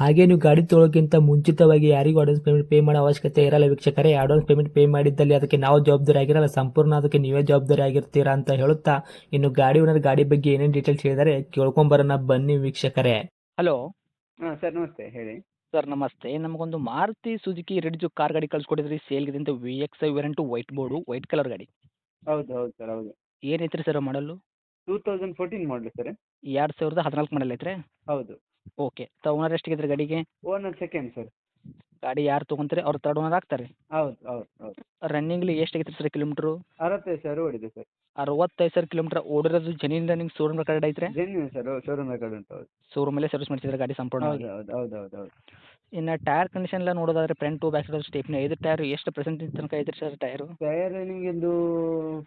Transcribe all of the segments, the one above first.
ಹಾಗೆ ನೀವು ಗಾಡಿ ತೊಳೋಕ್ಕಿಂತ ಮುಂಚಿತವಾಗಿ ಯಾರಿಗೂ ಅಡ್ವಾನ್ಸ್ ಪೇಮೆಂಟ್ ಪೇ ಮಾಡೋ ಅವಶ್ಯಕತೆ ಇರಲ್ಲ ವೀಕ್ಷಕರೇ. ಅಡ್ವಾನ್ಸ್ ಪೇಮೆಂಟ್ ಪೇ ಮಾಡಿದ್ದಲ್ಲಿ ಅದಕ್ಕೆ ನಾವು ಜವಾಬ್ದಾರಿ ಆಗಿರಲ್ಲ. ಸಂಪೂರ್ಣ ಅದಕ್ಕೆ ನೀವೇ ಜವಾಬ್ದಾರಿ ಆಗಿರ್ತೀರಾ ಅಂತ ಹೇಳುತ್ತಾ ಇನ್ನು ಗಾಡಿ ಓನರ್ ಗಾಡಿ ಬಗ್ಗೆ ಏನೇನು ಡೀಟೇಲ್ಸ್ ಹೇಳಿದರೆ ಕೇಳ್ಕೊಂಬರೋಣ. ಬನ್ನಿ ವೀಕ್ಷಕರೇ. ಹಲೋ ಹಾಂ ಸರ್ ನಮಸ್ತೆ ಹೇಳಿ. ಸರ್ ನಮಸ್ತೆ. ನಮಗೊಂದು ಮಾರುತಿ ಸುಜುಕಿ ರೆಡ್ಜು ಕಾರ್ ಗಾಡಿ ಕಳಿಸ್ಕೊಟ್ಟಿದ್ರಿ. ಸೇಲ್ಗಿದೆ ಅಂತ V X I variant white board white colour ಗಾಡಿ. ಹೌದು ಹೌದು ಸರ್ ಹೌದು. ಏನೈತ್ರಿ ಸರ್ ಮಾಡಲು ಟೂ ತೌಸಂಡ್ ಫೋರ್ಟೀನ್ ಮಾಡಲು ಸರ್. ಎರಡು ಸಾವಿರದ ಹದಿನಾಲ್ಕು ಮಾಡಲ್ ಐತ್ರಿ? ಹೌದು. ಓಕೆ ತ ಓನರ್ ಇದ್ರೆ ಗಾಡಿಗೆ? ಓನರ್ ಸೆಕೆಂಡ್ ಸರ್ ಗಾಡಿ ಯಾರು ತಗೊಂತಾರೆ ಅವ್ರು ತರ್ಡ್ ಓನರ್ ಆಗ್ತಾರೆ? ಹೌದು ಹೌದು ಹೌದು. ರನ್ನಿಂಗ್ಲಿ ಎಷ್ಟು ಆಗೈತ್ರಿ ಸರ್ ಕಿಲೋಮೀಟರ್ ಅರವತ್ತೈದು ಸಾವಿರ ಓಡಿದೆ ಸರ್ ಅರವತ್ತೈದು ಸರ್ ಕಿಲೋಮೀಟರ್ ಓಡಿರೋದು ಜನಿನ್ ರನ್ನಿಂಗ್ ಶೋರೂಮ್ ರೆಕಾರ್ಡ್ ಐತ್ರಿ? ಜನಿನ್ ಸರ್ ಶೋರೂಮ್ ರೆಕಾರ್ಡ್ ಉಂಟು ಹೌದು. ಶೋರೂಮಲ್ಲೇ ಸರ್ವಿಸ್ ಮಾಡ್ತಿದ್ರೆ ಗಾಡಿ ಸಂಪೂರ್ಣ ಹೌದು ಹೌದು ಹೌದು ಹೌದು ಹೌದು. ಇನ್ನು ಟೈರ್ ಕಂಡೀಷನ್ ಎಲ್ಲ ನೋಡೋದಾದ್ರೆ ಫ್ರಂಟ್ ಟು ಬ್ಯಾಕ್ ಸೈಡ್ನ. ಐದು ಟೈರ್ ಎಷ್ಟು ಪ್ರೆಸೆಂಟ್ ತನಕ ಐತ್ರಿ ಸರ್ ಟೈರ್ ಟೈರ್ ನಿಮ್ದು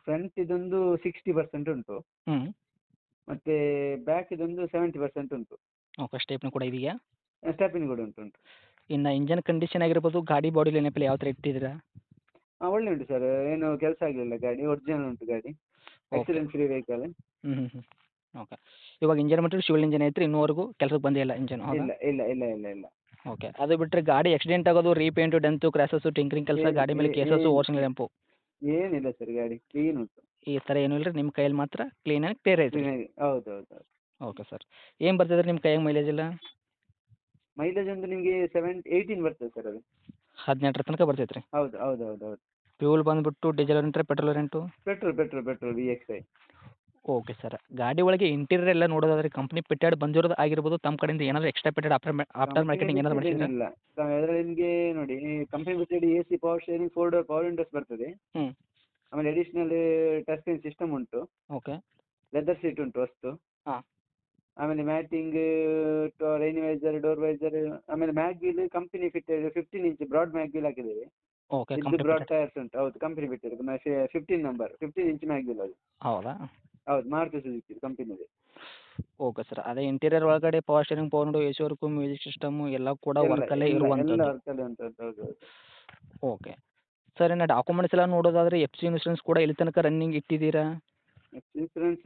ಫ್ರಂಟ್ ಇದೊಂದು ಸಿಕ್ಸ್ಟಿ ಪರ್ಸೆಂಟ್ ಉಂಟು. ಹ್ಞೂ ಮತ್ತು ಬ್ಯಾಕ್ ಇದೊಂದು ಸೆವೆಂಟಿ ಪರ್ಸೆಂಟ್ ಉಂಟು. ಓಕೆ ಸ್ಟೇಪ್ನಿ ಕೂಡ ಇದೆಯಾ? ಸ್ಟಾಪಿನ್ ಕೂಡ ಉಂಟು ಉಂಟು. ಇನ್ನು ಇಂಜನ್ ಕಂಡೀಷನ್ ಆಗಿರ್ಬೋದು ಗಾಡಿ ಬಾಡಿ ಲೈನಪ್ಪಲ್ಲಿ ಯಾವ ಥರ ಇಟ್ಟಿದ್ದೀರಾ? ಹಾಂ ಒಳ್ಳೆ ಉಂಟು ಸರ್ ಏನು ಕೆಲಸ ಆಗಲಿಲ್ಲ ಗಾಡಿ ಒರಿಜಿನಲ್ ಉಂಟು ಗಾಡಿ. ಆಕ್ಸಿಡೆಂಟ್ ಫ್ರೀ ವೆಹಿಕಲ್ ಹ್ಞೂ ಹ್ಞೂ ಹ್ಞೂ ಓಕೆ. ಇವಾಗ ಇಂಜನ್ ಮಟ್ಟ ಶಿವಲ್ ಇಂಜನ್ ಐತ್ರಿ ಇನ್ನೂವರೆಗೂ ಕೆಲಸಕ್ಕೆ ಬಂದೇ ಇಲ್ಲ ಇಂಜನ್ ಇಲ್ಲ ಇಲ್ಲ ಇಲ್ಲ ಇಲ್ಲ ಇಲ್ಲ. ಓಕೆ. ಅದು ಬಿಟ್ಟರೆ ಗಾಡಿ ಆಕ್ಸಿಡೆಂಟ್ ಆಗೋದು ರೀಪೇಂಟು ಡೆಂತು ಕ್ರಾಸಸ್ಸು ಟಿಂಕ್ರಿಂಗ್ ಕೆಲಸ ಗಾಡಿ ಮೇಲೆ ಕೇಸಸ್ ಕೇಸಸ್ಸು ಓರ್ಷನ್ ಲೆಂಪು ಏನಿಲ್ಲ ಸರ್ ಗಾಡಿ ಕ್ಲೀನ್ ಉಂಟು. ಈ ಥರ ಏನೂ ಇಲ್ಲ ನಿಮ್ಮ ಕೈಯಲ್ಲಿ ಮಾತ್ರ ಕ್ಲೀನಾಗಿ ಕ್ಲಿಯರ್ ಐತೆ ಹೌದು ಹೌದು ಹೌದು. Okay sir. ಏನು ಬರ್ತದೆ ನಿಮ್ಮ ಕೈಯಾಗ ಮೈಲೇಜ್ ಎಲ್ಲ? ಮೈಲೇಜ್ ಒಂದು ನಿಮಗೆ ಸೆವೆನ್ ಏಯ್ಟೀನ್ ಬರ್ತದೆ ಸರ್ ಅದು. ಹದಿನೆಂಟರ ತನಕ ಬರ್ತೈತೆ ರೀ ಹೌದು ಹೌದು ಹೌದು ಹೌದು. ಫ್ಯೂಲ್ ಬಂದುಬಿಟ್ಟು ಡೀಸೆಲ್ ರೆಂಟ್ರೆ petrol rent? Petrol petrol petrol V X I okay sir. ಗಾಡಿ ಒಳಗೆ ಇಂಟೀರಿಯರ್ ಎಲ್ಲ ನೋಡೋದಾದ್ರೆ ಕಂಪ್ನಿ ಪಿಟ್ಯಾಡ್ ಬಂದಿರೋದು ಆಗಿರ್ಬೋದು ತಮ್ಮ ಕಡೆಯಿಂದ ಏನಾದರೂ extra fitted after after marketing ಏನಾದರೂ ಮಾಡಿಸಿದ್ರೆ? ಇಲ್ಲ. ಅದರಲ್ಲಿ ನಿಮಗೆ ನೋಡಿ ಕಂಪ್ನಿ ಬಿಟ್ಟು A C power steering four door power windows ಬರ್ತದೆ. ಹ್ಞೂ ಆಮೇಲೆ ಅಡಿಷನಲ್ ಟಚ್ ಸ್ಕ್ರೀನ್ ಸಿಸ್ಟಮ್ ಉಂಟು. ಓಕೆ. ಲೆದರ್ ಸೀಟ್ ಉಂಟು ಹಾ. ಆಮೇಲೆ matting rain visor door visor ಆಮೇಲೆ mag wheel company fitted fifteen inch broad mag wheel ಹಾಕಿದ್ದೇವೆ. ಓಕೆ ಇದು ಬ್ರಾಡ್ ಟೈರ್ಸ್ ಉಂಟು. ಹೌದು ಕಂಪನಿ ಬಿಟ್ಟಿದೆ fifteen number fifteen inch mag wheel ಅದು. ಹೌದಾ? ಹೌದು ಮಾರುತಿ ಸುಜುಕಿ ಕಂಪನಿದೆ. ಓಕೆ ಸರ್ ಅದೇ ಇಂಟೀರಿಯರ್ ಒಳಗಡೆ power steering power window A C work music system ಎಲ್ಲ ಕೂಡ ವರ್ಕಲ್ಲೇ ಇರುವಂಥದ್ದು ಹೌದು ಓಕೆ ಸರ್ ಇನ್ನು ಡಾಕ್ಯುಮೆಂಟ್ಸ್ ಎಲ್ಲ ನೋಡೋದಾದ್ರೆ ಎಫ್ ಸಿ ಇನ್ಶೂರೆನ್ಸ್ ಕೂಡ ಇಲ್ಲಿ ತನಕ running ಇಟ್ಟಿದ್ದೀರಾ? Insurance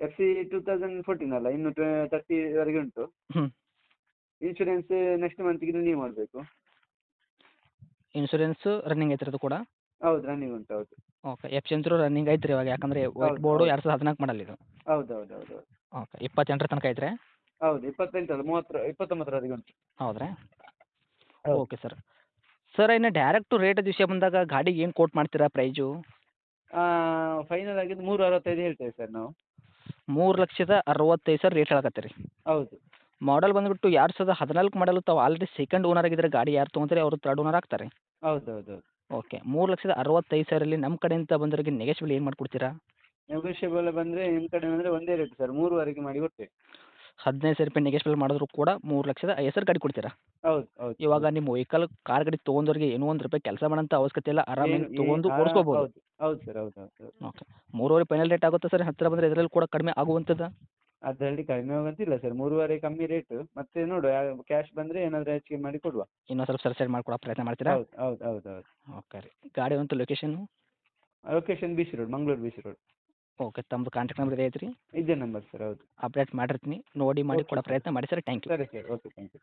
F C two thousand fourteen ಅಲ್ಲ ಇನ್ನು ತರ್ಟಿವರೆಗೆ ಉಂಟು. ಇನ್ಶೂರೆನ್ಸ್ ನೆಕ್ಸ್ಟ್ ಮಂತ್ಗೆ ರಿನ್ಯೂ ಮಾಡಬೇಕು. ಇನ್ಶೂರೆನ್ಸ್ ರನ್ನಿಂಗ್ ಐತ್ರಿ ಅದು ಕೂಡ? ಹೌದು ರನ್ನಿಂಗ್ ಉಂಟು ಹೌದು. ಓಕೆ ಎಫ್ ಸಿ ಅಂತೂ ರನ್ನಿಂಗ್ ಐತ್ರಿ ಇವಾಗ ಯಾಕಂದ್ರೆ ವೈಟ್ ಬೋರ್ಡು. ಎರಡು ಸಾವಿರದ ಹದಿನಾಲ್ಕು ಮಾಡಲ್ ಇದು. ಹೌದು ಹೌದು ಹೌದು ಹೌದು. ಓಕೆ ಇಪ್ಪತ್ತೆಂಟರ ತನಕ ಐತ್ರಿ? ಹೌದು ಇಪ್ಪತ್ತೆಂಟಲ್ಲ ಮೂವತ್ತರ ಇಪ್ಪತ್ತೊಂಬತ್ತರವರೆಗೆ ಉಂಟು. ಹೌದ್ರಾ? ಹೌದು. ಓಕೆ ಸರ್ ಸರ್ ಇನ್ನು ಡೈರೆಕ್ಟ್ ರೇಟ್ ವಿಷಯ ಬಂದಾಗ ಗಾಡಿಗೆ ಏನು ಕೋಟ್ ಮಾಡ್ತೀರಾ ಪ್ರೈಜು ಫೈನಲ್ ಆಗಿದ್ದು ಮೂರು ಅರವತ್ತೈದು ಹೇಳ್ತೇವೆ ಸರ್ ನಾವು. ಮೂರು ಲಕ್ಷದ ಅರವತ್ತೈದು ಸಾವಿರ ರೇಟ್ ಹೇಳಕತ್ತೀರಿ ಹೌದು. ಮಾಡಲ್ ಬಂದ್ಬಿಟ್ಟು ಎರಡು ಸಾವಿರದ ಹದಿನಾಲ್ಕು ಮಾಡಲ್ ತಾವು ಆಲ್ರೆಡಿ ಸೆಕೆಂಡ್ ಓನರ್ ಆಗಿದ್ರೆ ಗಾಡಿ ಯಾರು ತೊಗೊಂತಾರೆ ಅವರು ತರ್ಡ್ ಓನರ್ ಆಗ್ತಾರೆ. ಹೌದು ಹೌದು ಹೌದು ಓಕೆ ಮೂರು ಲಕ್ಷದ ಅರವತ್ತೈದು ಸಾವಿರಲ್ಲಿ ನಮ್ಮ ಕಡೆಯಿಂದ ಬಂದವರಿಗೆ ನೆಗೆಶ್ವಲ್ ಏನು ಮಾಡಿಕೊಡ್ತೀರಾ? ನೆಗೋಷಿಯಬಲ್ ಬಂದರೆ ನಿಮ್ಮ ಕಡೆ ಅಂದರೆ ಒಂದೇ ರೇಟ್ ಸರ್ ಮೂರುವರೆಗೆ ಮಾಡಿ ಕೊಡ್ತೀವಿ. ಹದಿನೈದು ಸಾವಿರ ರೂಪಾಯಿ ನೆಗೆಶ್ವಲ್ ಮಾಡಿದ್ರು ಕೂಡ ಮೂರು ಲಕ್ಷದ ಐದು ಸಾವಿರ ಗಾಡಿ ಕೊಡ್ತೀರಾ? ಹೌದು ಹೌದು ಇವಾಗ ನಿಮ್ಮ ವೆಹಿಕಲ್ ಕಾರ್ ಗಾಡಿ ತೊಗೊಂಡವ್ರಿಗೆ ಏನೋ ಒಂದು ರೂಪಾಯಿ ಕೆಲಸ ಮಾಡೋಂಥ ಅವಶ್ಯಕತೆ ಇಲ್ಲ ಆರಾಮಾಗಿ ತೊಗೊಂಡು ಓಡಿಸ್ಕೋಬೋದು. ಹೌದು ಸರ್ ಹೌದು ಹೌದು ಓಕೆ. ಮೂರುವರೆ ಫೈನಲ್ ರೇಟ್ ಆಗುತ್ತೆ ಸರ್? ಹತ್ತಿರ ಬಂದರೆ ಇದರಲ್ಲಿ ಕೂಡ ಕಡಿಮೆ ಆಗುವಂಥದ್ದು ಅದರಲ್ಲಿ ಕಡಿಮೆ ಹೋಗಂತಿಲ್ಲ ಸರ್. ಮೂರುವರೆ ಕಮ್ಮಿ ರೇಟ್ ಮತ್ತೆ ನೋಡುವ ಕ್ಯಾಶ್ ಬಂದರೆ ಏನಾದರೂ ಹೆಚ್ಚಿಗೆ ಮಾಡಿ ಕೊಡುವ. ಇನ್ನೊಂದು ಸ್ವಲ್ಪ ಸರ್ ಸೈಡ್ ಮಾಡ್ಕೊಡೋ ಪ್ರಯತ್ನ ಮಾಡ್ತೀರಾ? ಹೌದು ಹೌದು ಹೌದು ಹೌದು. ಓಕೆ ರೀ. ಗಾಡಿ ಒಂದು location location B C road Mangaluru B C road okay ತಮ್ಮದು ಕಾಂಟ್ಯಾಕ್ಟ್ ನಂಬರ್ ಇದೆ ಐತ್ರಿ? ಇದೇ ನಂಬರ್ ಸರ್ ಹೌದು. ಅಪ್ಡೇಟ್ ಮಾಡಿರ್ತೀನಿ ನೋಡಿ ಮಾಡಿ ಕೊಡೋ ಪ್ರಯತ್ನ ಮಾಡಿ ಸರ್. ಥ್ಯಾಂಕ್ ಯು ಸರಿ ಸರ್ ಓಕೆ ಥ್ಯಾಂಕ್ ಯು